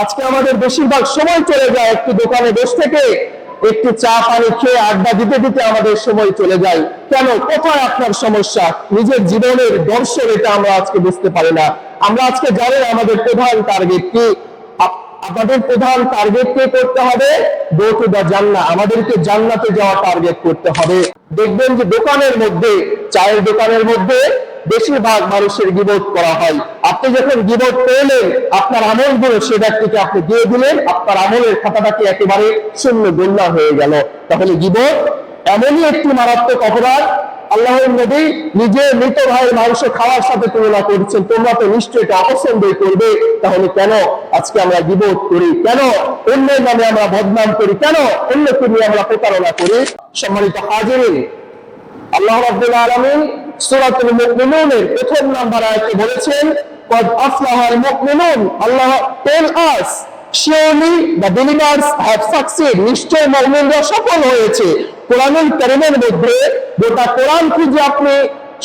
আজকে আমাদের বেশিরভাগ সময় চলে যায় একটি দোকানে বসে থেকে, একটু চা পানি খেয়ে আড্ডা দিতে দিতে আমাদের সময় চলে যায়। কেন? কোথায় আপনার সমস্যা? নিজের জীবনের দর্শন এটা আমরা আজকে বুঝতে পারি না। আমরা আজকে জানি আমাদের প্রধান টার্গেট কি। আমাদের প্রধান টার্গেট কে করতে হবে? গো দা জান্না আমাদেরকে জান্নাতে যাওয়া টার্গেট করতে হবে। দেখবেন যে দোকানের মধ্যে, চায়ের দোকানের মধ্যে বেশিরভাগ মানুষের গিবোধ করা হয়। আপনি যখন গিবোধ করলেন আপনার আমলগুলো সে ব্যক্তিকে আপনি দিয়ে দিলেন, আপনার আমলের খাতাটাকে একেবারে শূন্য গোল্লা হয়ে গেল। তাহলে গিবোধ এমনই একটি মারাত্মক অপরাধ। আল্লাহর নবী নিজে মৃত ভাইয়ের মাংস খাওয়ার সাথে তুলনা করছেন। তোমরা তো নিশ্চয়ই এটা অপছন্দই করবে। তাহলে কেন আজকে আমরা গিবোধ করি? কেন অন্যের নামে আমরা বদনাম করি? কেন অন্যকে নিয়ে আমরা প্রতারণা করি? সম্মানিত হাজিরিন, আল্লাহ রাব্বুল আলামিন সুরাতুল মুকমিনুনের প্রথম নাম্বার আয়াতে বলেছেন, কদ আফলাহাল মুকমিনুন আল্লাহ tell us the believers have নিশ্চয় মুমিনরা সফল হয়েছে। কোরআনুল কারিমের মধ্যে গোটা কোরআন আপনি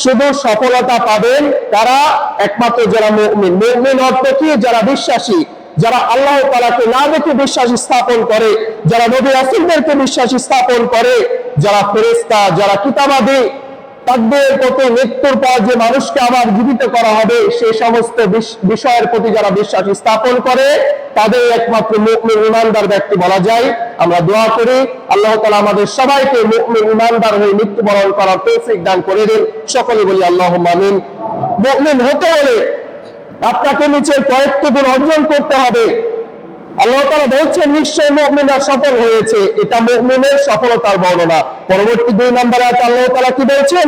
শুধু সফলতা পাবেন, তারা একমাত্র যারা মুমিন। মুমিন অর্থ কি? যারা বিশ্বাসী, যারা আল্লাহ তালাকে না দেখে বিশ্বাস স্থাপন করে, যারা নবী রাসুলদেরকে বিশ্বাস স্থাপন করে, যারা ফেরেস্তা যারা কিতাবাদী তাদের প্রতি মৃত্যুর পর যে মানুষকে আবার জীবিত করা হবে সেই সমস্ত বিষয়ের প্রতি যারা বিশ্বাস স্থাপন করে, তাদের একমাত্র মুকমিন ইমানদার ব্যক্তি বলা যায়। আমরা দোয়া করি, আল্লাহ তালা আমাদের সবাইকে মুকমিন ইমানদার হয়ে মৃত্যুবরণ করার তৌফিক দান করে দিন। সকলে বলি আল্লাহ মামিন মুকমিন হতে হলে আপনাকে নিচের কয়েকটি গুণ অর্জন করতে হবে। আল্লাহ তারা বলছেন নিশ্চয় মুমিনরা সফল হয়েছে। এটা মুমিনের সফলতার বর্ণনা। পরবর্তী দুই নম্বরে আল্লাহ তারা কি বলছেন?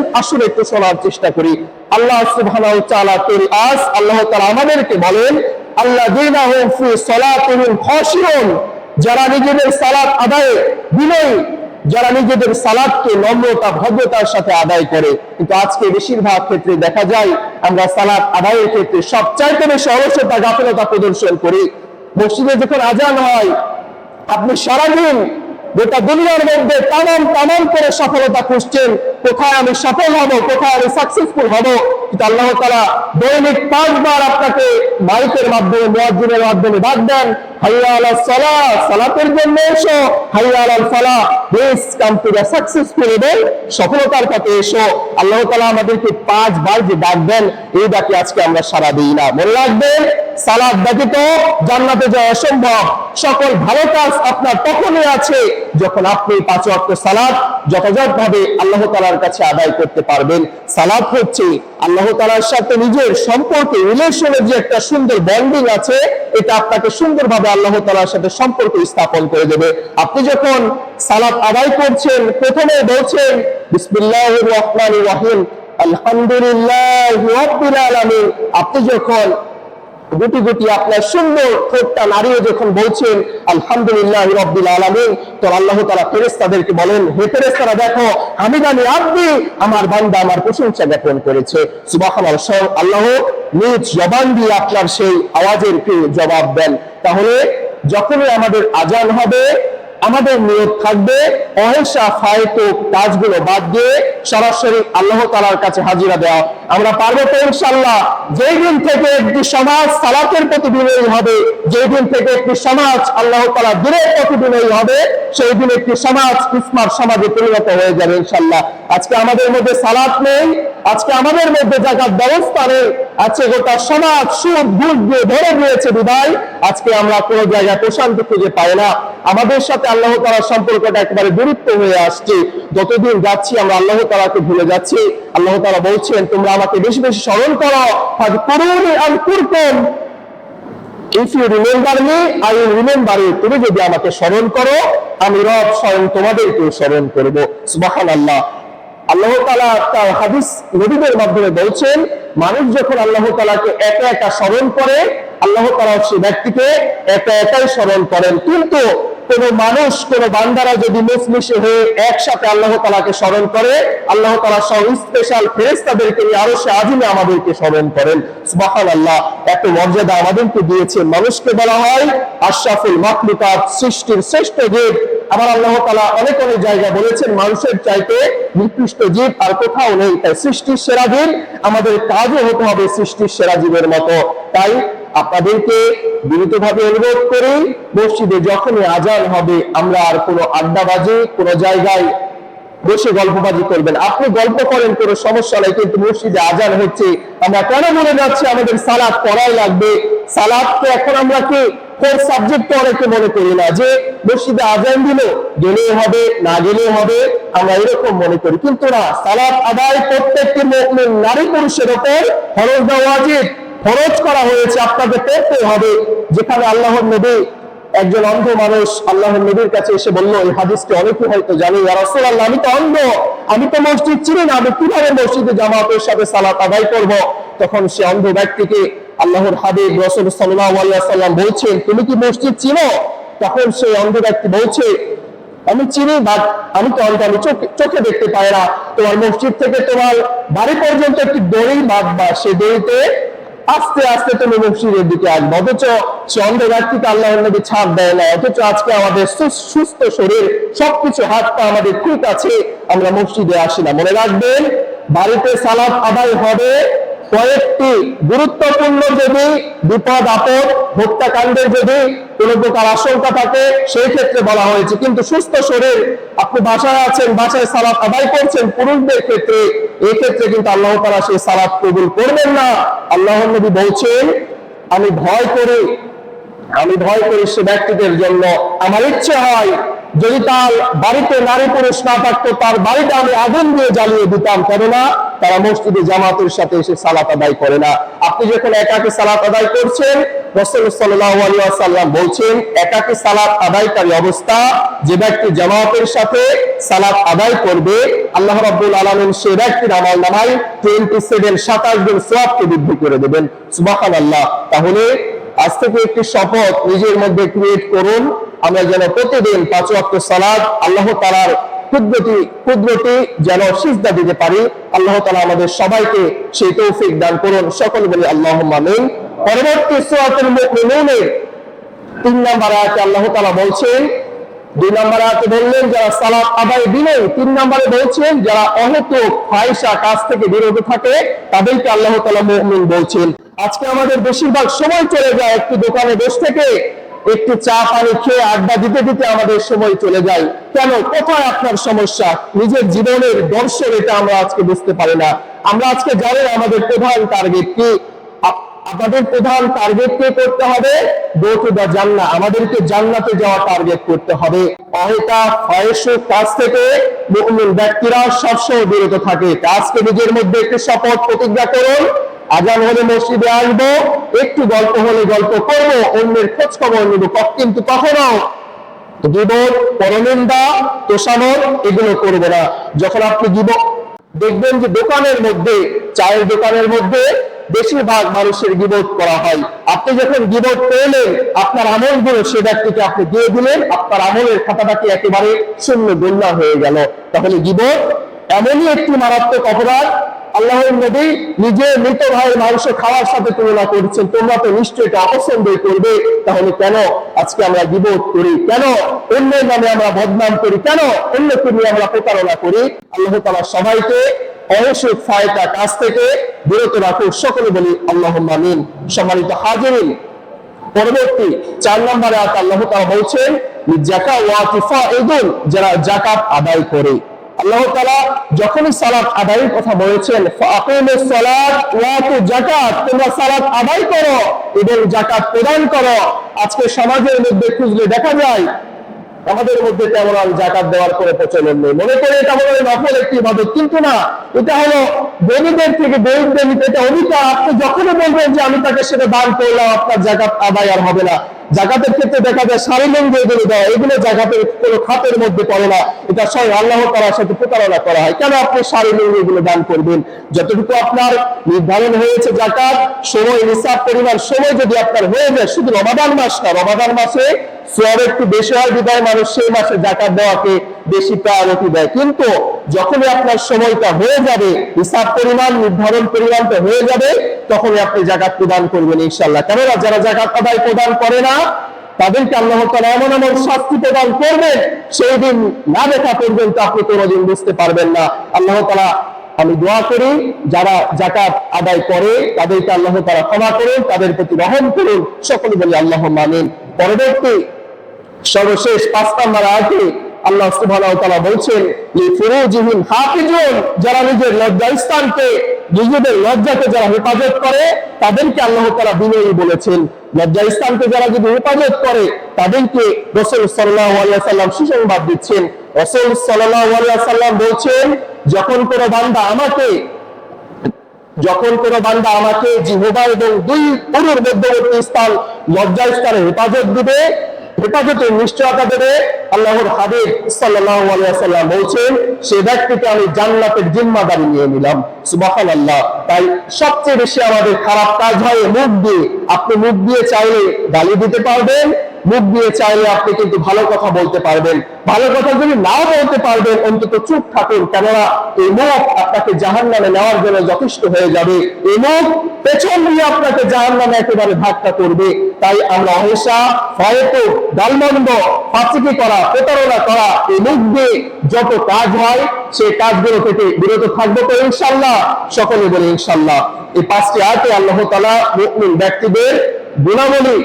একটু শোনার চেষ্টা করি। আল্লাহ সুবহানাহু তাআলা তুল আস আল্লাহ আমাদেরকে বলেন দিনাহুম ফি খাশিউন, যারা নিজেদের সালাত আদায়ে বিনয়ী যারা নিজেদের সালাদকে নম্রতা, ভদ্রতার সাথে আদায় করে। কিন্তু আজকে বেশিরভাগ ক্ষেত্রে দেখা যায়, আমরা সালাদ আদায়ের ক্ষেত্রে সবচাইতে বেশি অলসতা, গাফিলতা প্রদর্শন করি। মসজিদে যখন আজান হয় আপনি সারাদিন গোটা দুনিয়ার মধ্যে তামাম তামাম করে সফলতা খুঁজছেন। কোথায় আমি সফল হব, কোথায় আমি সাকসেসফুল হব, কিন্তু আল্লাহ তারা দৈনিক পাঁচবার আপনাকে মাইকের মাধ্যমে, মুয়াজ্জিনের মাধ্যমে ডাক দেন সফলতার এসো। আমাদেরকে পাঁচবার যে এই ডাকে আজকে আমরা দিই না। সালাদ ব্যতীত অসম্ভব। সকল ভালো কাজ আপনার তখনই আছে যখন আপনি পাঁচ ওয়াক্ত সালাদ যথাযথভাবে আল্লাহ তাআলার কাছে আদায় করতে পারবেন। সালাদ হচ্ছে আল্লাহ তাআলার সাথে নিজের সম্পর্কে রিলেশনের যে একটা সুন্দর বন্ডিং আছে, এটা আপনাকে সুন্দরভাবে আল্লাহ তাআলার সাথে সম্পর্ক স্থাপন করে দেবে। আপনি যখন সালাদ আদায় করছেন, প্রথমে বলছেন, বিসমিল্লাহির রহমানির রহিম, আলহামদুলিল্লাহ আপনি যখন গুটি গুটি আপনার সুন্দর ঠোঁটটা নাড়িয়ে যখন বলছেন, আলহামদুলিল্লাহ রব্দুল আলমিন, তো আল্লাহ তাআলা ফেরেস্তাদেরকে বলেন, হে ফেরেস্তারা দেখো, আমি জানি আপনি আমার বান্দা আমার প্রশংসা জ্ঞাপন করেছে। স্বয়ং আল্লাহ নিজ জবান দিয়ে আপনার সেই আওয়াজের জবাব দেন। তাহলে যখনই আমাদের আজান হবে আমাদের নিয়ত থাকবে। অহিংসা ফায়তুক কাজগুলো বাদ দিয়ে সরাসরি আল্লাহ তালার কাছে হাজিরা দেওয়া। আমরা পারব তো ইনশাল্লাহ যেই দিন থেকে একটি সমাজ সালাতের প্রতি বিনয়ী হবে, যেই দিন থেকে একটি সমাজ আল্লাহ তালা দূরের প্রতি বিনয়ী হবে সেই দিন একটি সমাজ স্মার্ট সমাজে পরিণত হয়ে যাবে ইনশাল্লাহ আজকে আমাদের মধ্যে সালাত নেই, আজকে আমাদের মধ্যে জায়গার ব্যবস্থা নেই, আজকে গোটা সমাজ সুদ ঘুষ দিয়ে ধরে নিয়েছে বিদায়। আজকে আমরা কোনো জায়গায় প্রশান্তি খুঁজে পাই না। আমাদের সাথে আল্লাহ তালার সম্পর্কটা একেবারে গুরুত্ব হয়ে আসছে। যতদিন যাচ্ছি, আমরা আল্লাহ তালাকে ভুলে যাচ্ছি। আল্লাহ তালা বলছেন, তোমরা আমাকে বেশি বেশি স্মরণ করো। করুন আর করতেন if you remember me I will remember you তুমি যদি আমাকে স্মরণ করো, আমি রব স্বয়ং তোমাদেরকে স্মরণ করব। সুবহানাল্লাহ। আল্লাহ তাআলা তার হাদিস নবীদের মাধ্যমে বলছেন, মানুষ যখন আল্লাহ তাআলাকে একা একা স্মরণ করে, আল্লাহ তাআলা সেই ব্যক্তিকে একা একাই স্মরণ করেন। কিন্তু কোন মানুষ, কোন বান্দারা যদি মুসলিশে হয়ে একসাথে আল্লাহ তালাকে স্মরণ করে, আল্লাহ তালা সব স্পেশাল ফেরেস্তাদেরকে নিয়ে আরও সে আজিমে আমাদেরকে স্মরণ করেন। সুবাহান আল্লাহ এত মর্যাদা আমাদেরকে দিয়েছে মানুষকে বলা হয় আশরাফুল মাকলুকাত সৃষ্টির শ্রেষ্ঠ জীব। আবার আল্লাহ তালা অনেক অনেক জায়গা বলেছেন, মানুষের চাইতে নিকৃষ্ট জীব আর কোথাও নেই। তাই সৃষ্টির সেরা জীব, আমাদের কাজও হতে হবে সৃষ্টির সেরা জীবের মতো। তাই আপনাদেরকে বিনীতভাবে অনুরোধ করি, মসজিদে যখনই আজান হবে, আমরা আর কোনো আড্ডাবাজি, কোনো জায়গায় বসে গল্পবাজি করবেন। আপনি গল্প করেন, কোনো সমস্যা নাই, কিন্তু মসজিদে আজান হচ্ছে। আমরা কেন বলে যাচ্ছি, আমাদের সালাদ পড়াই লাগবে। সালাদকে এখন আমরা কি ফোর সাবজেক্ট অনেকে মনে করি না, যে মসজিদে আজান দিল, গেলেই হবে, না গেলেই হবে, আমরা এরকম মনে করি। কিন্তু না সালাদ আদায় প্রত্যেকটি নারী পুরুষের ওপর ফরজ দেওয়া উচিত ফরজ করা হয়েছে আপনাকে করতে হবে। যেখানে আল্লাহর নবী একজন অন্ধ মানুষ আল্লাহর নবীর কাছে এসে বলল, এই হাদিসটি অনেকে হয়তো জানে। ইয়া রাসূলুল্লাহ, আমি তো অন্ধ। আমি তো মসজিদ চিনি না। আমি কীভাবে মসজিদে জামাতের সাথে সালাত আদায় করব? তখন সে অন্ধ ব্যক্তিকে আল্লাহর হাবিব রাসূল আলাইহি সাল্লাম বলছেন, তুমি কি মসজিদ চিনো? তখন সেই অন্ধ ব্যক্তি বলছে, আমি চিনি বাট আমি তো অন্ধ। আমি চোখে দেখতে পাই না। তোমার মসজিদ থেকে তোমার বাড়ি পর্যন্ত একটি দড়ি বাঁধবা। সে দড়িতে আস্তে আস্তে তুমি মসজিদের দিকে আসবে। অথচ সে অন্ধ আল্লাহ নবী ছাড় দেয় না অথচ আজকে আমাদের সুস্থ শরীর, সবকিছু হাত পা আমাদের ঠিক আছে আমরা মসজিদে আসি না। মনে রাখবেন, বাড়িতে সালাদ আদায় হবে কয়েকটি গুরুত্বপূর্ণ যদি বিপদ আপদ হত্যাকাণ্ডের যদি কোনো প্রকার আশঙ্কা থাকে, সেই ক্ষেত্রে বলা হয়েছে। কিন্তু সুস্থ শরীর, আপনি বাসায় আছেন, বাসায় সালাত আদায় করছেন, পুরুষদের ক্ষেত্রে, এই ক্ষেত্রে কিন্তু আল্লাহ তারা সেই সালাত কবুল করবেন না। আল্লাহ নবী বলছেন, আমি ভয় করি, আমি ভয় করি সে ব্যক্তিদের জন্য আমার ইচ্ছে হয় যদি তার বাড়িতে নারী পুরুষ না থাকতো, তার বাড়িটা আমি আগুন দিয়ে জ্বালিয়ে দিতাম, কেননা তারা মসজিদে জামাতের সাথে এসে সালাত আদায় করে না। আপনি যখন একাকে সালাত আদায় করছেন বলছেন, একাকে সালাত আদায়কারী অবস্থা, যে ব্যক্তি জামাতের সাথে সালাত আদায় করবে, আল্লাহ আলামিন সে ব্যক্তির টোয়েন্টি সেভেন সাতাশ জন সোয়াবকে বৃদ্ধি করে দেবেন। সুবাহান আল্লাহ তাহলে আজ থেকে একটি শপথ নিজের মধ্যে ক্রিয়েট করুন। আমরা যেন প্রতিদিন পাঁচ ওয়াক্ত সালাদ, আল্লাহ তালার কুদরতি কুদরতি যেন সিজদা দিতে পারি। আল্লাহ তালা আমাদের সবাইকে সেই তৌফিক দান করুন। সকল বলি আল্লাহ আমিন। পরবর্তী সুরাতুল মুমিনুনের তিন নম্বর আয়াতে আল্লাহ তালা বলছেন, দুই নম্বর আয়াতে বললেন, যারা সালাত আদায় দিলেন তিন নম্বরে বলছেন, যারা অহেতুক ফাইসা কাজ থেকে বিরত থাকে, তাদেরকে আল্লাহ তালা মুমিন বলছেন। আজকে আমাদের বেশিরভাগ সময় চলে যায় একটি দোকানে বসে থেকে। একটু চা পানি খেয়ে আড্ডা দিতে দিতে আমাদের সময় চলে যায়। কেন? কোথায় আপনার সমস্যা? নিজের জীবনের দর্শন এটা আমরা আজকে বুঝতে পারি না। আমরা আজকে জানি আমাদের প্রধান টার্গেট কি। আমাদের প্রধান টার্গেট কে করতে হবে? জান্নাহ আমাদেরকে জান্নাতে যাওয়া টার্গেট করতে হবে। থেকে ব্যক্তিরা সবসময় বিরত থাকে। আজকে নিজের মধ্যে একটি শপথ প্রতিজ্ঞা করুন। আজান হলে মসজিদে আসব, একটু গল্প হলে গল্প করব, অন্যের খোঁজ খবর নেব কিন্তু কখনো গিবত, পরনিন্দা তোষামত এগুলো করবে না। যখন আপনি গিবত দেখবেন যে দোকানের মধ্যে, চায়ের দোকানের মধ্যে বেশিরভাগ মানুষের গিবত করা হয়। আপনি যখন গিবত করলেন আপনার আমলগুলো সে ব্যক্তিকে আপনি দিয়ে দিলেন, আপনার আমলের খাতাটাকে একেবারে শূন্য গণ্য হয়ে গেল। তাহলে গিবত এমনই একটি মারাত্মক অপরাধ আল্লাহর নবী নিজে মৃত ভাইয়ের মাংস খাওয়ার সাথে তুলনা করছেন। তোমরা তো নিশ্চয়ই এটা অপছন্দই করবে। তাহলে কেন আজকে আমরা বিবোধ করি? কেন অন্যের নামে আমরা বদনাম করি? কেন অন্যকে নিয়ে আমরা প্রতারণা করি? আল্লাহ তালা সবাইকে অবশ্যই ফায়তা কাজ থেকে বিরত রাখুক সকলে বলি আল্লাহ মামিন সম্মানিত হাজিরিন, পরবর্তী চার নম্বরে আল্লাহ তাআলা বলছেন জাকা ওয়াতিফা ইদুন, যারা জাকাত আদায় করে। আল্লাহ তালা যখনই সালাত আদায়ের কথা বলেছেন তোমরা সালাত আদায় করো এবং জাকাত প্রদান করো। আজকে সমাজের মধ্যে খুঁজলে দেখা যায় আমাদের মধ্যে তেমন আর জাকাত দেওয়ার কোনো প্রচলন নেই। মনে করে এটা মনে হয় নফল একটি ইবাদত, কিন্তু না, এটা হলো গরিবদের থেকে গরিবদের নিতে এটা অধিকার। আপনি যখনই বলবেন যে আমি তাকে সেটা দান করলাম, আপনার জাকাত আদায় আর হবে না। জাকাতের ক্ষেত্রে দেখা যায় লঙ্গি এগুলো দেওয়া, এগুলো জাকাতের কোনো খাতের মধ্যে পড়ে না। এটা স্বয়ং আল্লাহ তালার সাথে প্রতারণা করা হয়। কেন আপনি লঙ্গি এগুলো দান করবেন? যতটুকু আপনার নির্ধারণ হয়েছে জাকাত, সময়, নিসাব পরিমাণ সময় যদি আপনার হয়ে যায়, শুধু রমাদান মাস না, রমাদান মাসে সোয়াব একটু বেশি হয় বিদায়, মানুষ সেই মাসে জাকাত দেওয়াকে বেশি প্রায়োরিটি দেয়। কিন্তু যখনই আপনার সময়টা হয়ে যাবে, হিসাব পরিমাণ, নির্ধারণ পরিমাণটা হয়ে যাবে, তখনই আপনি জাকাত প্রদান করবেন ইনশাল্লাহ কেননা যারা জাকাত আদায় প্রদান করে না, তাদেরকে আল্লাহ তাআলা এমন এমন শাস্তি প্রদান করবেন, সেই দিন না দেখা পর্যন্ত আপনি কোনোদিন বুঝতে পারবেন না। আল্লাহ তাআলা, আমি দোয়া করি, যারা জাকাত আদায় করে, তাদেরকে আল্লাহ তারা ক্ষমা করুন, তাদের প্রতি রহম করুন, সকলে বলি আল্লাহ মামিন পরবর্তী সর্বশেষ পাঁচ নাম্বার আয়াতে আল্লাহ সুবহানাহু বলছেন যারা নিজের লজ্জা স্থানকে, নিজেদের লজ্জাকে যারা হেফাজত করে, তাদেরকে আল্লাহ তাআলা বিনয়ী বলেছেন। লজ্জা স্থানকে যারা যদি হেফাজত করে, তাদেরকে রাসূল সাল্লাল্লাহু ওয়াসাল্লাম সুসংবাদ দিচ্ছেন। রাসূল সাল্লাল্লাহু ওয়াসাল্লাম বলছেন, যখন কোনো বান্দা আমাকে, যখন কোনো বান্দা আমাকে জিহবা এবং দুই পুরুর মধ্যবর্তী স্থান লজ্জা স্থানে হেফাজত দিবে হেফাজতের নিশ্চয়তা দেবে আল্লাহর হাবিব সাল্লাম বলছেন, সে ব্যক্তিকে আমি জান্নাতের জিম্মাদারি নিয়ে নিলাম। সুবহানাল্লাহ। তাই সবচেয়ে বেশি আমাদের খারাপ কাজ হয় মুখ দিয়ে। আপনি মুখ দিয়ে চাইলে গালি দিতে পারবেন মুখ দিয়ে চাইলে আপনি কিন্তু ভালো কথা বলতে পারবেন। ভালো কথা যদি নাও বলতে পারবেন, অন্তত চুপ থাকুন। কেননা এই মুখ আপনাকে জাহান নামে নেওয়ার জন্য যথেষ্ট হয়ে যাবে। এই মুখ পেছন দিয়ে আপনাকে জাহান নামে একেবারে ধাক্কা করবে। তাই আমরা অহিংসা ফয়তো গালমন্দ ফাঁসিকি করা, প্রতারণা করা, এই মুখ দিয়ে যত কাজ হয়, সেই কাজগুলো থেকে বিরত থাকব তো ইনশাল্লাহ সকলে বলে ইনশাল্লাহ এই পাঁচটি আয়তে আল্লাহ তালা মুসলিম ব্যক্তিদের গুণাবলী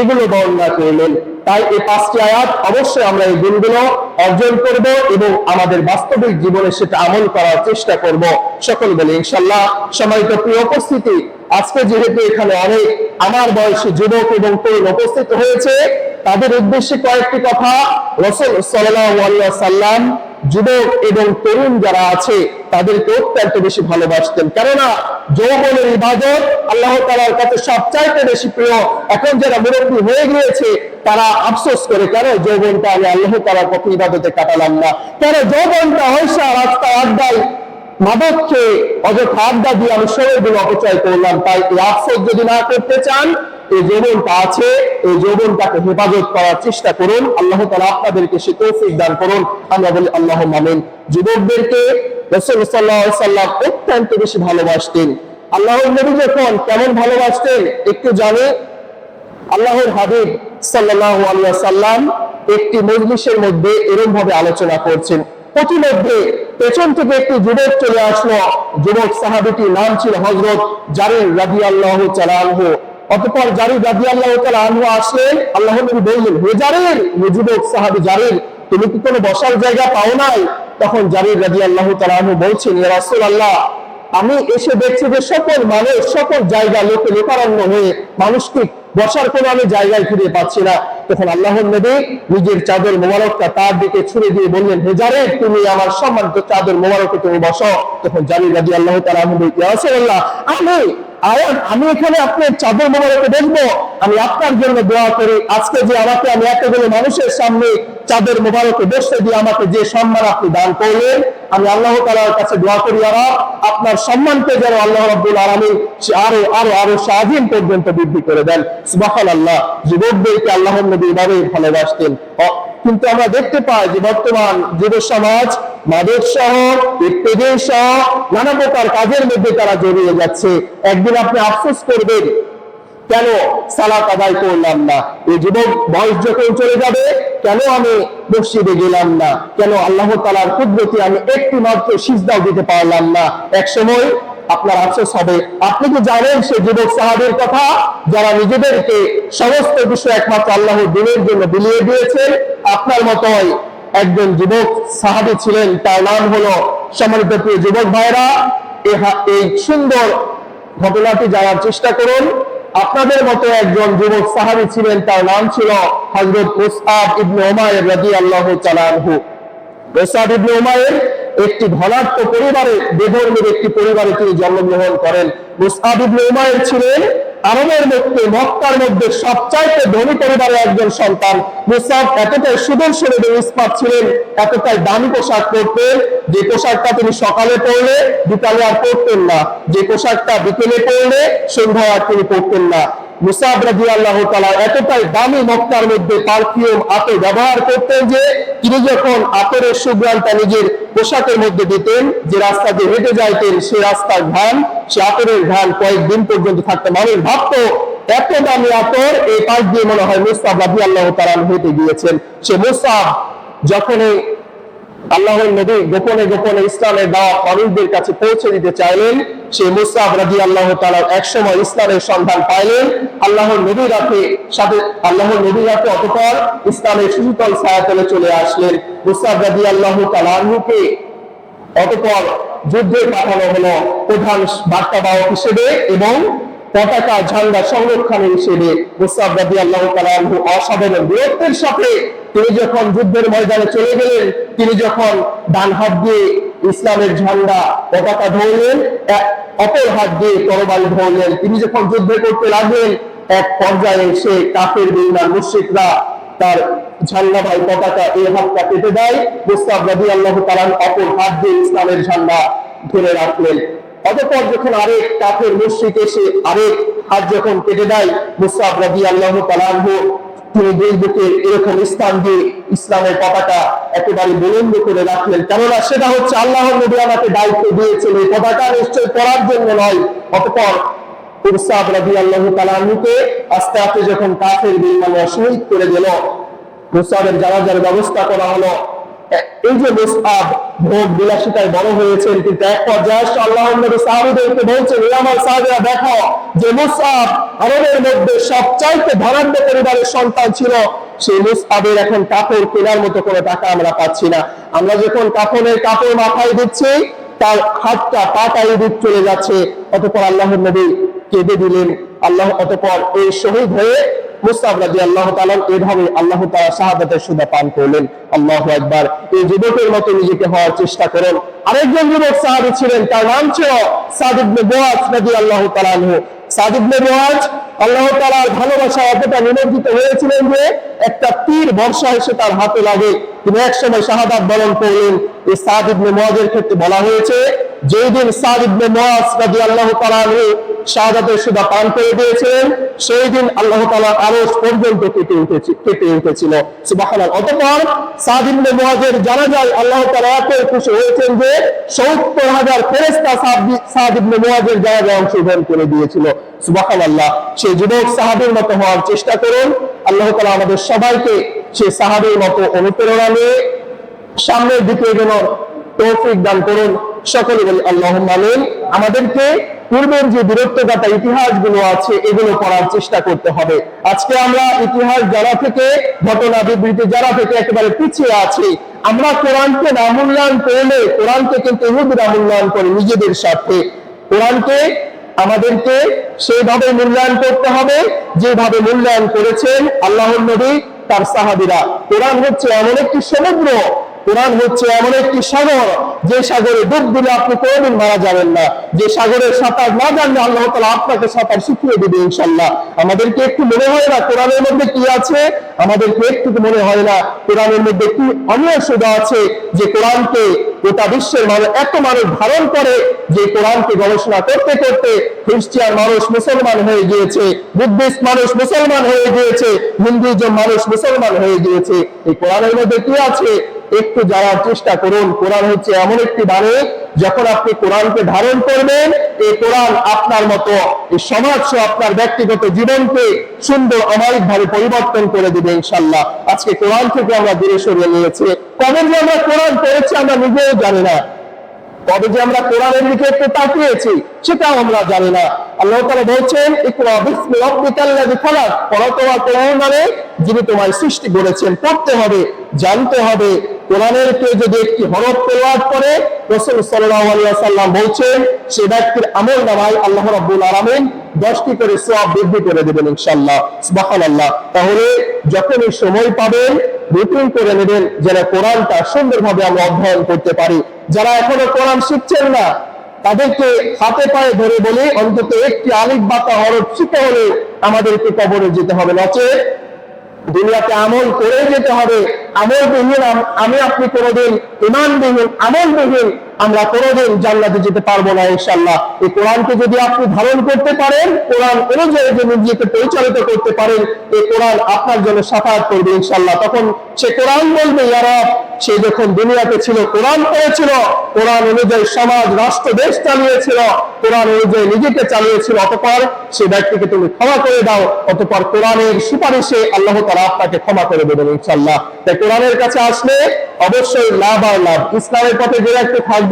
এগুলো বর্ণনা করলেন। তাই এই পাঁচটি আয়াত অবশ্যই আমরা এই গুণগুলো অর্জন করব এবং আমাদের বাস্তবিক জীবনে সেটা আমল করার চেষ্টা করব। সকল বলে ইনশাল্লাহ সম্মানিত প্রিয় উপস্থিতি, আজকে যেহেতু এখানে অনেক আমার বয়সী যুবক এবং তরুণ উপস্থিত হয়েছে, তাদের উদ্দেশ্যে কয়েকটি কথা। রসুল সাল্লাহ সাল্লাম যুবক এবং তরুণ যারা আছে, তাদেরকে অত্যন্ত বেশি ভালোবাসতেন। কেননা, যৌবনের ইবাদত আল্লাহ তালার কাছে সবচাইতে বেশি প্রিয়। এখন যারা মুরব্বী হয়ে গিয়েছে, তারা আফসোস করে, কেন যৌবনটা আমি আল্লাহ তালার পথে ইবাদতে কাটালাম না? কেন যৌবনটা হয়সা রাস্তায় আড্ডায় মাদক খেয়ে অযথা আড্ডা দিয়ে আমি সময়গুলো অপচয় করলাম? তাই এই আফসোস যদি না করতে চান এই যৌবনটা আছে, এই যৌবনটাকে হেফাজত করার চেষ্টা করুন। আল্লাহ তালা আপনাদেরকে সে তৌফিক দান করুন। আমরা বলি আল্লাহ মামিন যুবকদেরকে রসুল সাল্লাহ সাল্লাম অত্যন্ত বেশি ভালোবাসতেন। আল্লাহর নবী যখন কেমন ভালোবাসতেন, একটু জানে। আল্লাহর হাবিব সাল্লাহ আলিয়া সাল্লাম একটি মজলিসের মধ্যে এরকম ভাবে আলোচনা করছেন। প্রতিমধ্যে পেছন থেকে একটি যুবক চলে আসলো। যুবক সাহাবিটির নাম ছিল হজরত জারির রাবি আল্লাহ চালাহ অতপর জারির রাবি আল্লাহ আনু আসলেন আল্লাহ নবী বললেন, হে জারির, হে যুবক, সাহাবি জারির, তুমি কি কোনো বসার জায়গা পাও নাই? তখন জারির রাবি আল্লাহ আনু বলছেন রাসূল আল্লাহ আমি এসে দেখছি যে সকল মানুষ, সকল জায়গা লোকে লোকারণ্য হয়ে মানুষকে বসার কোনো আমি জায়গায় ফিরে পাচ্ছি না। তখন আল্লাহ নবী নিজের চাদর মোবারকটা তার দিকে ছুড়ে দিয়ে বললেন, হে জারে তুমি আমার সম্মানিত চাদর মোবারকে তুমি বসো তখন জারি রাজি আল্লাহ তালা রাসূলুল্লাহ, আমি আমি এখানে আপনার চাদর মোবারকে দেখব। আমি আপনার জন্য দোয়া করি। আজকে যে আমাকে আমি এতগুলো মানুষের সামনে চাদর মোবারকে বসতে দিয়ে আমাকে যে সম্মান আপনি দান করলেন, আমি আল্লাহ তালার কাছে দোয়া করি আর আপনার সম্মানকে যেন আল্লাহ রব্বুল আলমী আরও আরও আরও স্বাধীন পর্যন্ত বৃদ্ধি করে দেন। সুবাহান আল্লাহ যুবকদেরকে আল্লাহ নবী এভাবে ভালোবাসতেন। কিন্তু আমরা দেখতে পাই যে বর্তমান যুব সমাজ মাদক সহ ইত্যাদি সহ নানা প্রকার কাজের মধ্যে তারা জড়িয়ে যাচ্ছে। একদিন আপনি আফসোস করবেন, কেন সালাত আদায় করলাম না? এই যুবক বয়স যখন চলে যাবে, কেন আমি মসজিদে গেলাম না? কেন আল্লাহ তালার কুদরতি আমি একটু মাত্র সিজদাও দিতে পারলাম না? এক সময় আপনার আফসোস হবে। আপনি কি জানেন সে যুবক সাহাবের কথা? যারা নিজেদেরকে সমস্ত বিষয় একমাত্র আল্লাহর দিনের জন্য বিলিয়ে দিয়েছেন, আপনার মতোই একজন যুবক সাহাবি ছিলেন। তার নাম হলো সম্মানিত প্রিয় যুবক ভাইরা এই সুন্দর ঘটনাটি জানার চেষ্টা করুন। আপনাদের মতো একজন যুবক সাহাবী ছিলেন, তার নাম ছিল হযরত মুসআব ইবনে উমাইর রাদিয়াল্লাহু তাআলা আনহু। মুসআব ইবনে একটি পরিবারে একটি পরিবারে তিনি জন্মগ্রহণ করেন। উমাইর ছিলেন আরবের মধ্যে, মক্কার মধ্যে সবচাইতে ধনী পরিবারের একজন সন্তান। মুসাফ এতটাই সুদর্শন এবং ইস্পাত ছিলেন, এতটাই দামি পোশাক পরতেন, যে পোশাকটা তিনি সকালে পরলে, বিকালে আর পরতেন না। যে পোশাকটা বিকেলে পরলে, সন্ধ্যায় আর তিনি পরতেন না। মুসাব আল্লাহ এতটাই দামি মধ্যে পারফিউম আতর ব্যবহার করতেন যে তিনি যখন আতরের নিজের পোশাকের মধ্যে দিতেন, যে রাস্তা দিয়ে যাইতেন, সে ঘান সে আতরের ঘান পর্যন্ত থাকতে ভাবতো, এত দামি আতর, এই দিয়ে মনে হয় মুস্তাব রাজি আল্লাহ তালান গিয়েছেন। সে মুসাব যখন এই আল্লাহর নবী গোপনে গোপনে ইসলামের দাওয়াত মানুষদের কাছে পৌঁছে দিতে চাইলেন। সে মুসাব রাজি আল্লাহ তালার এক সময় ইসলামের সন্ধান পাইলেন। আল্লাহর নবী রাতে সাথে আল্লাহর নবী রাতে অতপর ইসলামের সুশীতল ছায়াতলে চলে আসলেন। মুসাব রাজি আল্লাহ তালাহুকে অতপর যুদ্ধে পাঠানো হলো প্রধান বার্তাবাহক হিসেবে এবং পতাকা, ঝান্ডা সংরক্ষণের হিসেবে অসাধারণ বীরত্বের সাথে তিনি যখন যুদ্ধের ময়দানে চলে গেলেন, তিনি যখন ডান হাত দিয়ে ইসলামের ঝান্ডা পতাকা ধরলেন অপর হাত দিয়ে তরবারি ধরলেন, তিনি যখন যুদ্ধ করতে লাগলেন, এক পর্যায়ে সে কাফের বিন্দার মুশ্রিকরা তার ঝান্ডা ভাই পতাকা এই হাতটা কেটে দেয় মুস্তাব রাজি আল্লাহ তালান অপর হাত দিয়ে ইসলামের ঝান্ডা ধরে রাখলেন। অতঃপর যখন আরেক কাফের মুশ্রিক এসে আরেক হাত যখন কেটে দেয় মুস্তাব রাজি আল্লাহ তালানহ তিনি দুই বুকে এরকম স্থান দিয়ে ইসলামের পতাকা একেবারে বুলন্দ করে রাখলেন। কেননা সেটা হচ্ছে আল্লাহ নবী আমাকে দায়িত্ব দিয়েছিল। এই পতাকা নিশ্চয় পড়ার জন্য নয়। অতপর উরসাদ রাজি আল্লাহ তালাহুকে আস্তে আস্তে যখন কাফের বিমানে শহীদ করে দিল মুসাবের জানাজার ব্যবস্থা করা হলো। এই যে মুসাব ভোগ বিলাসিতায় বড় কিন্তু এক পর্যায়ে আল্লাহ নবী সাহাবিদেরকে বলছেন, "এ আমার সাহাবিরা, দেখো যে মুসাব আরবের মধ্যে সবচাইতে ধনাঢ্য পরিবারের সন্তান ছিল, সেই মুসাবের এখন কাপড় কেনার মতো কোনো টাকা আমরা পাচ্ছি না। আমরা যখন কাপড়ের কাপড় মাথায় দিচ্ছি, তার হাতটা পাটা এদিক চলে যাচ্ছে, অতপর আল্লাহর নবী কেঁদে দিলেন। আল্লাহ অতপর এই শহীদ হয়ে মুস্তাব রাজি আল্লাহ তালাম এভাবে আল্লাহ তালা শাহাদাতের সুদা পান করলেন। আল্লাহ একবার এই যুবকের মতো নিজেকে হওয়ার চেষ্টা করেন। আরেকজন যুবক সাহাবি ছিলেন, তার নাম ছিল সাদিবনে বোয়াজ রাজি আল্লাহ তালানহ সাদিবনে বোয়াজ আল্লাহ তালার ভালোবাসা এতটা নিমজ্জিত হয়েছিলেন যে একটা তীর বর্ষা এসে তার হাতে লাগে। তিনি এক সময় শাহাদাত বরণ করলেন। এই সাদ ইবনে মুয়াজের ক্ষেত্রে বলা হয়েছে যেই দিন সাদ ইবনে মুয়াজ রাদিয়াল্লাহু তাআলা আনহু শাহাদাতের সুদা পান করে আল্লাহ তাআলা আরশ পর্যন্ত কেটে উঠেছে, কেটে উঠেছিল। সুবহানাল্লাহ। অতঃপর সাদ ইবনে মুয়াজের জানাজায় আল্লাহ তাআলা এত খুশি হয়েছেন যে 70 ফেরেশতা সাদ- সাদ ইবনে মুয়াজের জানাজায় অংশগ্রহণ করে দিয়েছিল। যুবক সাহাবীর মতো হওয়ার চেষ্টা করুন। আল্লাহ তাআলা আমাদের সবাইকে সেই সাহাবীর মতো অনুপ্রেরণা নিয়ে সামনের দিকে এগোনোর তৌফিক দান করুন। সকলে বলি আল্লাহ আমিন। আমাদেরকে পূর্বের যে বীরত্বগাতা ইতিহাসগুলো আছে, এগুলো পড়ার চেষ্টা করতে হবে। আজকে আমরা ইতিহাস যারা থেকে, ঘটনা বিবৃতি যারা থেকে একেবারে পিছিয়ে আছি, আমরা কোরআনকে না মূল্যায়ন করলে, কোরআনকে কিন্তু ইহুদিরা মূল্যায়ন করে নিজেদের স্বার্থে। কোরআনকে আমাদেরকে সেইভাবে মূল্যায়ন করতে হবে, যেভাবে মূল্যায়ন করেছেন আল্লাহর নবী, তার সাহাবিরা। কোরআন হচ্ছে এমন একটি সমুদ্র কোরআন হচ্ছে এমন একটি সাগর, যে সাগরে ডুব দিলে আপনি কোনোদিন মারা যাবেন না। যে সাগরের সাঁতার না জানলে আল্লাহ তালা আপনাকে সাঁতার শিখিয়ে দিবে ইনশাল্লাহ আমাদেরকে একটু মনে হয় না কোরআনের মধ্যে কি আছে? আমাদেরকে একটু মনে হয় না কোরআনের মধ্যে কি অনিয়স আছে? যে কোরআনকে গোটা বিশ্বের মানুষ এত মানুষ ধারণ করে যে কোরআনকে গবেষণা করতে করতে খ্রিস্টিয়ান মানুষ মুসলমান হয়ে গিয়েছে, বুদ্ধিস্ট মানুষ মুসলমান হয়ে গিয়েছে, হিন্দুইজম মানুষ মুসলমান হয়ে গিয়েছে। এই কোরআনের মধ্যে কি আছে? একটু জানার চেষ্টা করুন। কোরআন হচ্ছে এমন একটি বাণী, যখন আপনি কোরআনকে ধারণ করবেন, এই কোরআন আপনার মতো, এই সমাজ আপনার ব্যক্তিগত জীবনকে সুন্দর অমায়িক ভাবে পরিবর্তন করে দিবে ইনশাল্লাহ আজকে কোরআন থেকে আমরা দূরে সরিয়ে নিয়েছি। কবে যে আমরা কোরআন পড়েছি আমরা নিজেও জানি না। কবে যে আমরা কোরআনের দিকে একটু তাকিয়েছি, সেটাও আমরা জানি না। আল্লাহ তাআলা বলছেন তোমার কোরআন মানে যিনি তোমার সৃষ্টি করেছেন পড়তে হবে, জানতে হবে। কোরআনের কেউ যদি একটি হরফ তেলাওয়াত করে, রাসূল ওয়াসাল্লাম বলছেন, সে ব্যক্তির আমল নামায় আল্লাহ রাব্বুল আলামিন দশটি করে সওয়াব বৃদ্ধি করে দেবেন ইনশাআল্লাহ। সুবহানাল্লাহ। তাহলে যখনই সময় পাবেন রুটিন করে নেবেন যেন কোরআনটা সুন্দরভাবে আমরা অধ্যয়ন করতে পারি। যারা এখনও কোরআন শিখছেন না, তাদেরকে হাতে পায়ে ধরে বলি, অন্তত একটি আলিফ বাতা হরফ শিখতে হলে আমাদেরকে কবরে যেতে হবে। নচেত দুনিয়াতে আমল করে যেতে হবে। আমল বিহীন আমি আপনি কোনোদিন ইমান বিহীন আমল বিহীন আমরা কোনোদিন জান্নাতে যেতে পারব না ইনশাল্লাহ এই কোরআনকে যদি আপনি ধারণ করতে পারেন, কোরআন অনুযায়ী যদি নিজেকে পরিচালিত করতে পারেন, এই কোরআন আপনার জন্য সাফাত করবে ইনশাল্লাহ তখন সে কোরআন বলবে ইয়ারা সে যখন দুনিয়াতে ছিল, কোরআন পড়েছিল। কোরআন অনুযায়ী সমাজ, রাষ্ট্র, দেশ চালিয়েছিল। কোরআন অনুযায়ী নিজেকে চালিয়েছিল। অতপর সে ব্যক্তিকে তুমি ক্ষমা করে দাও। অতপর কোরআনের সুপারিশে আল্লাহ তারা আপনাকে ক্ষমা করে দেবেন ইনশাল্লাহ তাই কোরআনের কাছে আসলে অবশ্যই লাভ আর লাভ। ইসলামের পথে যে একটু থাকবে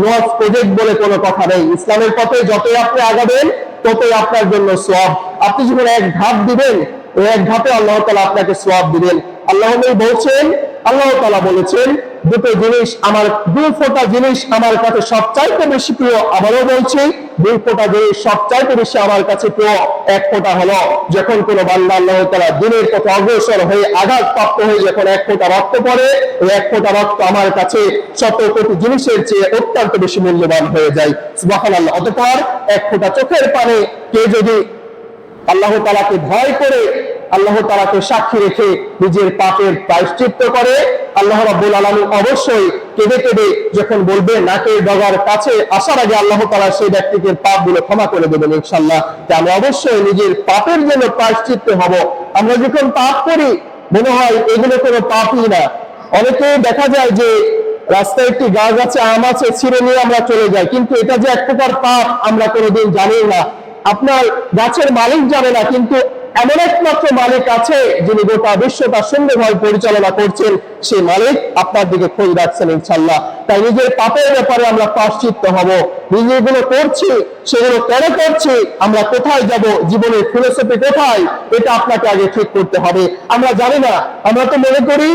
নোয়াজ প্রজেক্ট বলে কোনো কথা নেই। ইসলামের পথে যতই আপনি আগাবেন, ততই আপনার জন্য সব আপনি যখন এক ধাপ দিবেন, ওই এক ধাপে আল্লাহ তালা আপনাকে সব দিবেন। আল্লাহ বলছেন, আল্লাহ তালা বলেছেন দুটো জিনিস আমার, দুই ফোটা জিনিস আমার কাছে সবচাইতে বেশি প্রিয়, আবারও বলছি, দুই ফোটা জিনিস সবচাইতে বেশি আমার কাছে প্রিয়, এক ফোটা হলো যখন কোনো বান্দা আল্লাহ তালা দিনের পথে অগ্রসর হয়ে আঘাত প্রাপ্ত হয়ে যখন এক ফোটা রক্ত পড়ে, ওই এক ফোটা রক্ত আমার কাছে শত কোটি জিনিসের চেয়ে অত্যন্ত বেশি মূল্যবান হয়ে যায়। সুবাহান আল্লাহ অতপর এক ফোটা চোখের পানে, কে যদি আল্লাহ তালাকে ভয় করে আল্লাহ তালাকে সাক্ষী রেখে নিজের পাপের প্রায়শ্চিত্ত করে। আল্লাহ রাব্বুল আলামিন অবশ্যই কেঁদে কেঁদে যখন বলবে, নাকের ডগার কাছে আসার আগে আল্লাহ তালা সেই ব্যক্তিকে পাপগুলো ক্ষমা করে দেবেন ইনশাল্লাহ যে আমি অবশ্যই নিজের পাপের জন্য প্রায়শ্চিত্ত হব। আমরা যখন পাপ করি, মনে হয় এগুলো কোনো পাপই না। অনেকে দেখা যায় যে রাস্তায় একটি গাছ আছে, আম আছে, ছিঁড়ে নিয়ে আমরা চলে যাই, কিন্তু এটা যে এক প্রকার পাপ, আমরা কোনোদিন জানি না। আপনার গাছের মালিক জানে না, কিন্তু এমন একমাত্র মালিক আছে যিনি গোটা বিশ্বটা সুন্দরভাবে পরিচালনা করছেন। সেই মালিক আপনার দিকে খোঁজ রাখছেন ইনশাল্লাহ তাই নিজের পাপের ব্যাপারে আমরা প্রাশ্চিত্য হব। নিজেগুলো করছি, সেগুলো কেন করছি? আমরা কোথায় যাব? জীবনের ফিলোসফি কোথায়? এটা আপনাকে আগে ঠিক করতে হবে। আমরা জানি না। আমরা তো মনে করি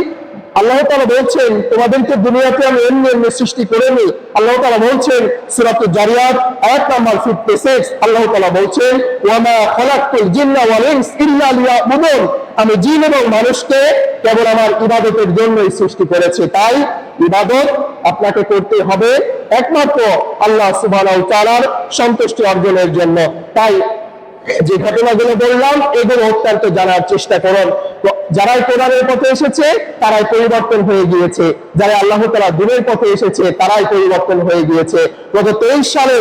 আল্লাহ তালা বলছেন, তোমাদেরকে দুনিয়াতে আমি এমনি এমনি সৃষ্টি করিনি। আল্লাহ তালা বলছেন সুরাত জারিয়াত আয়াত নাম্বার ফিফটি সিক্স, আল্লাহ তালা বলছেন, ওয়ামা খালাক্তুল জিন্না ওয়াল ইনস ইল্লা লিয়াবুদুন। আমি জিন এবং মানুষকে কেবল আমার ইবাদতের জন্যই সৃষ্টি করেছে। তাই ইবাদত আপনাকে করতে হবে একমাত্র আল্লাহ তাআলার সন্তুষ্টি অর্জনের জন্য। তাই যে ঘটনাগুলো বললাম এগুলো অত্যন্ত জানার চেষ্টা করুন। যারাই কোরআনের পথে এসেছে, তারাই পরিবর্তন হয়ে গিয়েছে। যারা আল্লাহ তালা দিনের পথে এসেছে, তারাই পরিবর্তন হয়ে গিয়েছে। গত তেইশ সালে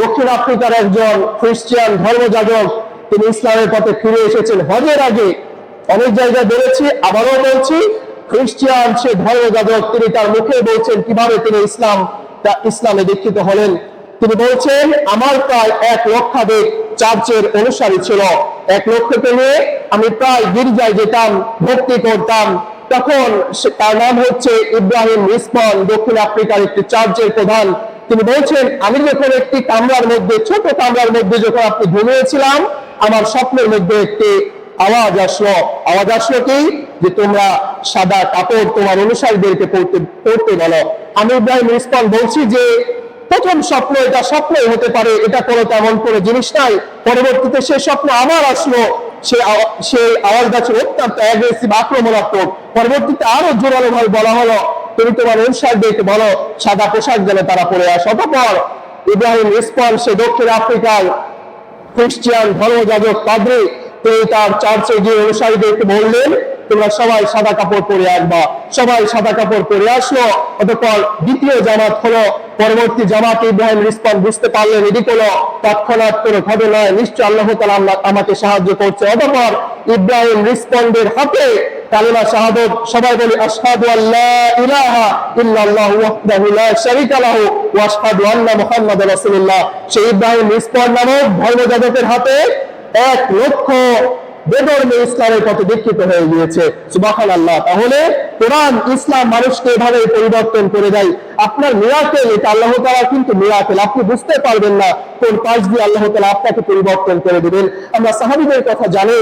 দক্ষিণ আফ্রিকার একজন খ্রিস্টিয়ান ধর্মযাজক, তিনি ইসলামের পথে ফিরে এসেছেন। হজের আগে অনেক জায়গায় বলেছি, আবারও বলছি খ্রিস্টিয়ান সে ধর্মযাজক, তিনি তার মুখে বলছেন, কীভাবে তিনি ইসলাম ইসলামে দীক্ষিত হলেন। তিনি বলছেন, আমার প্রায় এক লক্ষাধিক চার্চের অনুসারী ছিল। এক লক্ষকে নিয়ে আমি প্রায় গির্জায় যেতাম, ভক্তি করতাম। তখন তার নাম হচ্ছে ইব্রাহিম রিসমান, দক্ষিণ আফ্রিকার একটি চার্চের প্রধান। তিনি বলছেন, আমি যখন একটি কামরার মধ্যে, ছোট কামরার মধ্যে যখন আপনি ঘুমিয়েছিলাম, আমার স্বপ্নের মধ্যে একটি আওয়াজ আসলো। আওয়াজ আসলো কি? যে তোমরা সাদা কাপড় তোমার অনুসারীদেরকে পড়তে পড়তে বলো। আমি ইব্রাহিম রিসমান বলছি যে প্রথম স্বপ্ন এটা স্বপ্নই হতে পারে, এটা কোনো তেমন কোনো জিনিস নাই। পরবর্তীতে সে স্বপ্ন আবার আসলো, সে সেই আওয়াজটা ছিল অত্যন্ত অ্যাগ্রেসিভ আক্রমণাত্মক। পরবর্তীতে আরও জোরালো ভাবে বলা হলো, তুমি তোমার অনুসারীদেরকে বলো, সাদা পোশাক যেন তারা পরে আসে। অতপর ইব্রাহিম ইসপান, সে দক্ষিণ আফ্রিকার খ্রিস্টিয়ান ধর্মযাজক পাদ্রী তিনি তার চার্চে গিয়ে অনুসারীদেরকে বললেন, তোমরা সবাই সাদা কাপড় পরে আসবা, সবাই সাদা কাপড় পরে আসলো, অতঃপর দ্বিতীয় জামাত হলো, পরবর্তী জামাত ইব্রাহিম রিসপান বুঝতে পারলেন এটি কোনো তৎক্ষণাৎ কোনো ঘটনা নয়, নিশ্চয় আল্লাহ তালা আমাকে সাহায্য করছে। অতঃপর ইব্রাহিম রিসপন্ডের হাতে কালিমা শাহাদত, সবাই বলি, আশহাদু আল্লা ইলাহা ইল্লাল্লাহ ওয়াহদাহু লা শারীকা লাহু ওয়া আশহাদু আন্না মুহাম্মাদার রাসূলুল্লাহ। সেই ইব্রাহিম রিসপন্ড নামক ধর্মযাজকের হাতে এক লক্ষ বেদর্মে ইসলামের পথে দীক্ষিত হয়ে গিয়েছে। সুবাহান আল্লাহ তাহলে কোরআন, ইসলাম মানুষকে এভাবে পরিবর্তন করে দেয়। আপনার মিরাকেল, এটা আল্লাহ তালা কিন্তু মিরাকেল। আপনি বুঝতে পারবেন না কোন কাজ দিয়ে আল্লাহ তালা আপনাকে পরিবর্তন করে দেবেন। আমরা সাহাবিদের কথা জানি,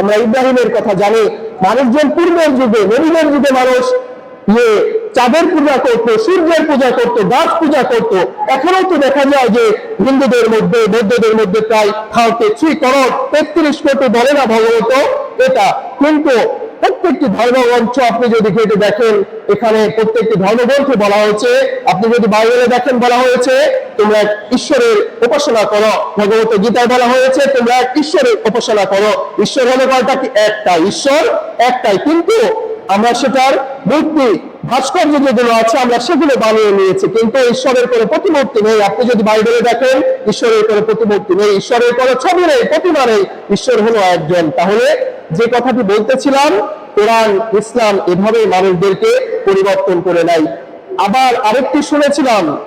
আমরা ইব্রাহিমের কথা জানি। মানুষজন পূর্বের যুগে নবীনের যুগে মানুষ ইয়ে চাঁদের পূজা করতো, সূর্যের পূজা করতো, গাছ পূজা করতো। এখনও তো দেখা যায় যে হিন্দুদের মধ্যে, বৌদ্ধদের মধ্যে প্রায় থ্রি করোড় তেত্রিশ কোটি বলে না ভগবত এটা। কিন্তু প্রত্যেকটি ধর্মগ্রন্থ আপনি যদি ঘেটে দেখেন, এখানে প্রত্যেকটি ধর্মগ্রন্থে বলা হয়েছে, আপনি যদি বাইবেলে দেখেন বলা হয়েছে, তোমরা ঈশ্বরের উপাসনা করো। ভগবত গীতায় বলা হয়েছে, তোমরা ঈশ্বরের উপাসনা করো। ঈশ্বর হলো কয়টা? কি? একটাই। ঈশ্বর একটাই। কিন্তু আমরা সেটার মূর্তি ভাস্কর্য যেগুলো আছে, আমরা সেগুলো বানিয়ে নিয়েছি। কিন্তু ঈশ্বরের কোনো প্রতিমূর্তি নেই। আপনি যদি বাইবেলে দেখেন, ঈশ্বরের কোনো প্রতিমূর্তি নেই। ঈশ্বরের কোনো ছবি নেই, প্রতিমা নেই। ঈশ্বর হলো একজন। তাহলে যে কথাটি বলতেছিলাম, কোরআন, ইসলাম এভাবে মানুষদেরকে পরিবর্তন করে নেয়। আবার আরেকটি শুনেছিলাম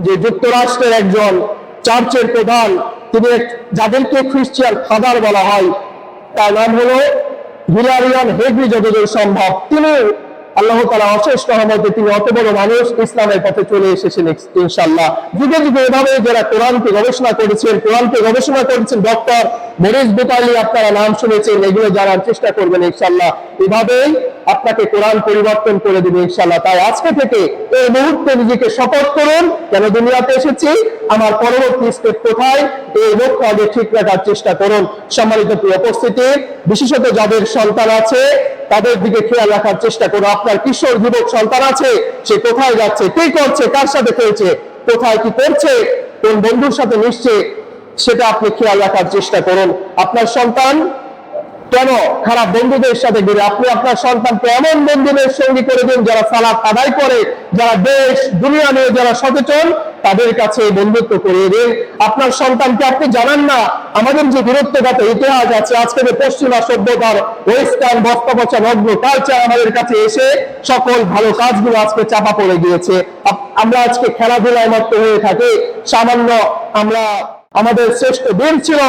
যে যুক্তরাষ্ট্রের একজন চার্চের প্রধান, তিনি যাদেরকে খ্রিস্টিয়ান ফাদার বলা হয়, তার নাম হলো হিলারিয়ান হেগরি যতদূর সম্ভব। তিনি আল্লাহ তালা অশেষ রহমতে তিনি অত বড় মানুষ ইসলামের পথে চলে এসেছেন ইনশাল্লাহ যুগে যুগে এভাবে যারা কোরআনকে গবেষণা করেছেন, কোরআনকে গবেষণা করেছেন, ডক্টর মরিস বুতালি আপনারা নাম শুনেছেন, এগুলো জানার চেষ্টা করবেন ইনশাল্লাহ এভাবেই আপনাকে কোরআন পরিবর্তন করে দেবে ইনশাল্লাহ তাই আজকে থেকে এই মুহূর্তে নিজেকে শপথ করুন, কেন দুনিয়াতে এসেছি? আমার পরবর্তী স্টেপ কোথায়? এই লক্ষ্য আগে ঠিক রাখার চেষ্টা করুন। সম্মানিত উপস্থিতি, বিশেষত যাদের সন্তান আছে, তাদের দিকে খেয়াল রাখার চেষ্টা করুন। আপনার কিশোর যুবক সন্তান আছে, সে কোথায় যাচ্ছে, কে করছে, কার সাথে খেলছে, কোথায় কি করছে, কোন বন্ধুর সাথে মিশছে, সেটা আপনি খেয়াল রাখার চেষ্টা করুন। আপনার সন্তান কেন খারাপ বন্ধুদের সাথে ঘুরে? আপনি আপনার সন্তানকে এমন বন্ধুদের সঙ্গী করে দিন যারা সালাদ আদায় করে, যারা দেশ, দুনিয়া নিয়ে যারা সচেতন, তাদের কাছে বন্ধুত্ব করিয়ে দিন। আপনার সন্তানকে আপনি জানান না, আমাদের যে বীরত্বগত ইতিহাস আছে, আজকে যে পশ্চিমা সভ্যতার ওয়েস্টার্ন বস্তা পচা নগ্ন কালচার আমাদের কাছে এসে সকল ভালো কাজগুলো আজকে চাপা পড়ে গিয়েছে। আমরা আজকে খেলাধুলায় মত্ত হয়ে থাকি। সামান্য আমরা আমাদের শ্রেষ্ঠ বীর ছিল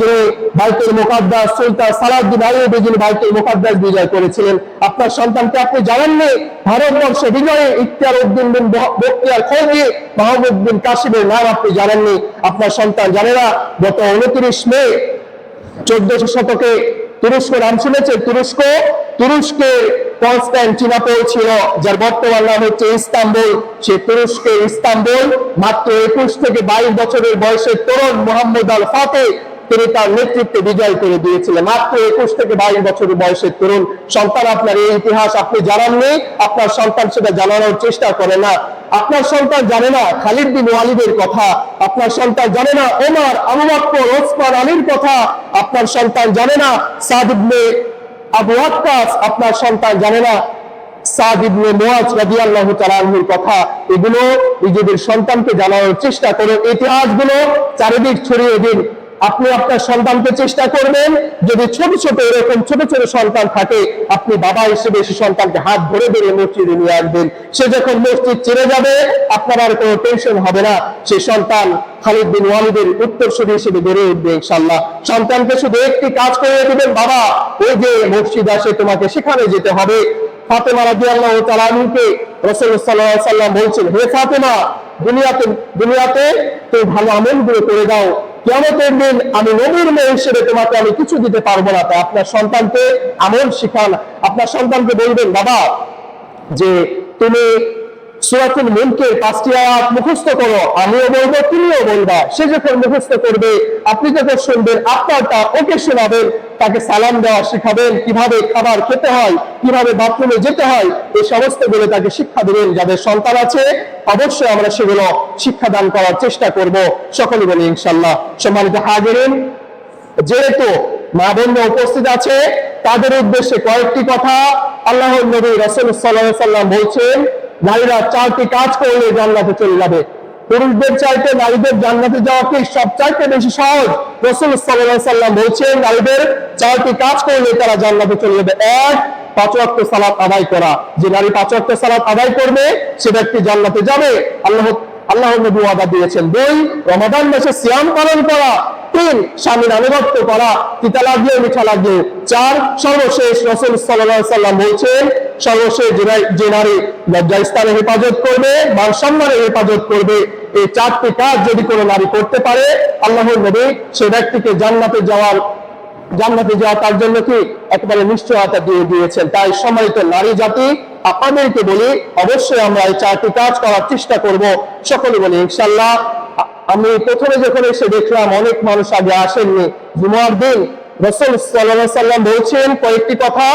যে বাইতুল মুকাদ্দাস সুলতান সালাউদ্দিন আইয়ুবী, যিনি বাইতুল মুকাদ্দাস বিজয় করেছিলেন। আপনার সন্তানকে আপনি জানেননি? ভারতবর্ষে বিজয়ে ইখতিয়ার উদ্দিন বিন বক্তিয়ার খলজি, মাহমুদ কাশিমের নাম আপনি জানেননি। আপনার সন্তান জানে না, গত উনত্রিশ মে চোদ্দশো শতকে তুরস্ক নাম শুনেছেন? তুরস্ক তুরস্কের কনস্ট্যান্টিনোপল ছিল, যার বর্তমান নাম হচ্ছে ইস্তাম্বুল। সে তুরস্কের ইস্তাম্বুল, মাত্র একুশ থেকে বাইশ বছরের বয়সের তরুণ মোহাম্মদ আল ফাতে তিনি তার নেতৃত্বে বিজয় করে দিয়েছিলেন। মাত্র একুশ থেকে বাইশ বছর বয়সের তরুণ সন্তান, আপনার এই ইতিহাস আপনি জানাননি, আপনার সন্তান সেটা জানানোর চেষ্টা করে না। আপনার সন্তান জানে না খালিদ বিন ওয়ালিদের কথা, আপনার সন্তান জানে না ওমার বকর ওসমান আলীর কথা, আপনার সন্তান জানে না সাদ ইবনে আবু ওয়াক্কাস আপনার সন্তান জানে না। সাদ ইবনে কথা, এগুলো নিজেদের সন্তানকে জানানোর চেষ্টা করুন ইতিহাসগুলো চারিদিক ছড়িয়ে দিন। আপনি আপনার সন্তানকে চেষ্টা করবেন, যদি ছোট ছোট এরকম ছোট ছোট সন্তান থাকে, আপনি বাবা হিসেবে সে সন্তানকে হাত ধরে ধরে মসজিদে নিয়ে আসবেন। সে যখন মসজিদ ছেড়ে যাবে, আপনার আর কোনো টেনশন হবে না। সে সন্তান খালিদ বিন ওয়ালিদের উত্তরসূরি হিসেবে বেড়ে উঠবে ইনশাল্লাহ সন্তানকে শুধু একটি কাজ করে দিবেন, বাবা, ওই যে মসজিদ আসে তোমাকে সেখানে যেতে হবে। ফাতেমা তাআলা আনহুকে রাসূলুল্লাহ সাল্লাল্লাহু আলাইহি সাল্লাম বলছেন, হে ফাতেমা, দুনিয়াতে দুনিয়াতে তুমি ভালো আমলগুলো করে দাও। কিয়ামতের দিন আমি নবীর মেয়ে হিসেবে তোমাকে আমি কিছু দিতে পারব না। তাই আপনার সন্তানকে আমল শিখান, আপনার সন্তানকে বলবেন, বাবা, যে তুমি সুরাতুল মুলকের পাঁচটি আয়াত মুখস্থ করো, আমিও বলব, তুমিও বলবা। সে যখন মুখস্থ করবে, আপনি যখন শুনবেন আপনারটা ওকে শোনাবেন তাকে সালাম দেওয়া শিখাবেন কীভাবে খাবার খেতে হয়, কীভাবে বাথরুমে যেতে হয়, এই সমস্তগুলো তাকে শিক্ষা দেবেন। যাদের সন্তান আছে, অবশ্যই আমরা সেগুলো শিক্ষা দান করার চেষ্টা করব। সকলে বলি ইনশাল্লাহ সম্মানিত হাজিরিন, যেহেতু মা বোনরা উপস্থিত আছে, তাদের উদ্দেশ্যে কয়েকটি কথা আল্লাহ নবী রসুল সাল্লাহ সাল্লাম বলছেন, নারীরা চারটি কাজ করলে জান্নাতে চলে যাবে। পুরুষদের চাইতে নারীদের জান্নাতে যাওয়া কি সব চাইতে বেশি সহজ? রসুল সাল্লাহ সাল্লাম বলছেন, নারীদের চারটি কাজ করলে তারা জান্নাতে চলে যাবে। এক, পাঁচ ওয়াক্ত সালাত আদায় করা। যে নারী পাঁচ ওয়াক্ত সালাত আদায় করবে, সে ব্যক্তি জান্নাতে যাবে। আল্লাহ আল্লাহ নবী ওয়াদা দিয়েছেন। দুই, রমাদান মাসে সিয়াম পালন করা। তিন স্বামীর আনুগত্য করা তিতা লাগলেও মিঠা লাগলেও চার, সর্বশেষ রসুল সাল্লাম বলছেন, সর্বশেষ যে নারী- লজ্জা স্থানে হেফাজত করবে মান সম্মানের হেফাজত করবে, এই চারটি কাজ যদি কোনো নারী করতে পারে, আল্লাহর নবী সে ব্যক্তিকে জান্নাতে যাওয়ার জান্নাতে যাওয়া তার জন্য কি? একেবারে নিশ্চয়তা দিয়ে দিয়েছেন। তাই সম্মানিত নারী জাতি, আপনাদেরকে বলি, অবশ্যই আমরা এই চারটি কাজ করার চেষ্টা করব। সকলে বলি ইনশাল্লাহ আমি প্রথমে যখন এসে দেখলাম অনেক মানুষ আগে আসেননি, জুমার দিন রসুল সাল্লাম বলছেন কয়েকটি কথা।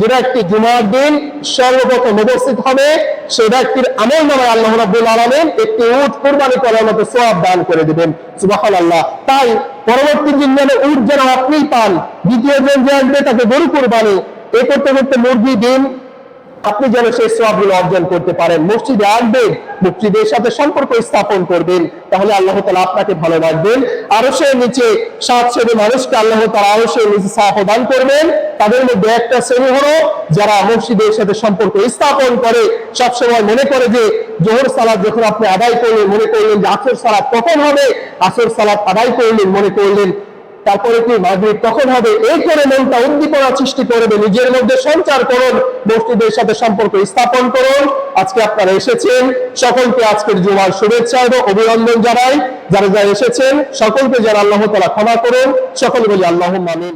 যে ব্যক্তি জুমার দিন সর্বপ্রথম উপস্থিত হবে, সে ব্যক্তির আমল নামে আল্লাহ রাব্বুল আলামিন একটি উট কুরবানি করার মতো সওয়াব দান করে দিবেন। সুবহানাল্লাহ। তাই পরবর্তী দিন যেন উট যেন আপনি পান, দ্বিতীয় জন যে আসবে তাকে গরু কুরবানি। এ করতে করতে মুরগি ডিম আপনি যেন সেই সবগুলো অর্জন করতে পারেন। মসজিদে আসবেন, মসজিদের সাথে সম্পর্ক স্থাপন করবেন, তাহলে আল্লাহ তালা আপনাকে ভালো রাখবেন। আরও সে নিচে সাত শ্রেণি মানুষকে আল্লাহ তালা আরও সে নিচে সাহ প্রদান করবেন। তাদের মধ্যে একটা শ্রেণি হলো যারা মসজিদের সাথে সম্পর্ক স্থাপন করে। সবসময় মনে করে যে জোহর সালাদ যখন আপনি আদায় করলেন, মনে করলেন যে আসর সালাদ কখন হবে? আসর সালাদ আদায় করলেন, মনে করলেন তারপরে কি মাগরিব? তখন হবে এই করে মনটা উদ্দীপনা সৃষ্টি করবে, নিজের মধ্যে সঞ্চার করুন, মসজিদের সাথে সম্পর্ক স্থাপন করুন। আজকে আপনারা এসেছেন, সকলকে আজকের জুমার শুভেচ্ছা এবং অভিনন্দন জানাই। যারা যারা এসেছেন, সকলকে যারা আল্লাহ তালা ক্ষমা করুন। সকল বলি আল্লাহ মামিন